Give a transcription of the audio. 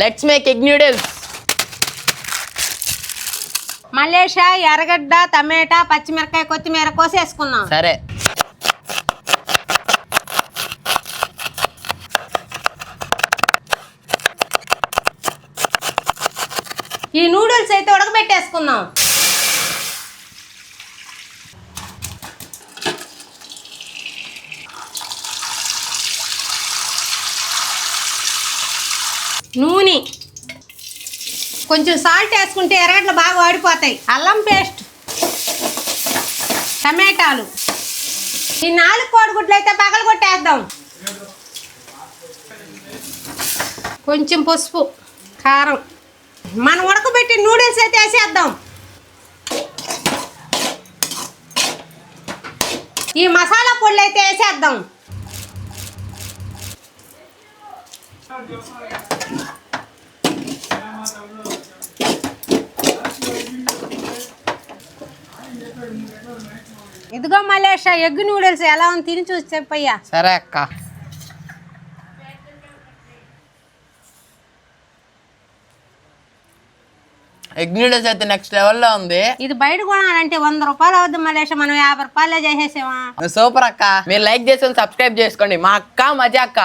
Let's make egg noodles Malaysia ఎర్రగడ్డ టమాటా పచ్చిమిరకాయ కొత్తిమీర కోసి వేసుకుందాం సరే. ఈ నూడిల్స్ అయితే ఉడకబెట్టేసుకుందాం. నూనె. కొంచెం సాల్ట్ వేసుకుంటే ఎర్రగడ్డలు బాగా వాడిపోతాయి. అల్లం పేస్ట్. టమాటాలు. ఈ నాలుగు కోడిగుడ్లు అయితే పగలు కొట్టేద్దాం. కొంచెం పసుపు కారం. మనం ఉడకబెట్టి నూడిల్స్ అయితే వేసేద్దాం. ఈ మసాలా పొళ్ళు అయితే వేసేద్దాం. ఇదిగో మలేష ఎగ్ నూడిల్స్ ఎలా ఉంది తిని చూసి చెప్పయ్యా. సరే అక్క. ఎగ్ నూడిల్స్ అయితే నెక్స్ట్ లెవెల్లో ఉంది. ఇది బయట కొనాలంటే వంద రూపాయలు అవుద్ది మలేష మనం యాభై రూపాయలే చేసేసామా సూపర్ అక్క. మీరు లైక్ చేసి సబ్స్క్రైబ్ చేసుకోండి. మా అక్క మజా అక్క.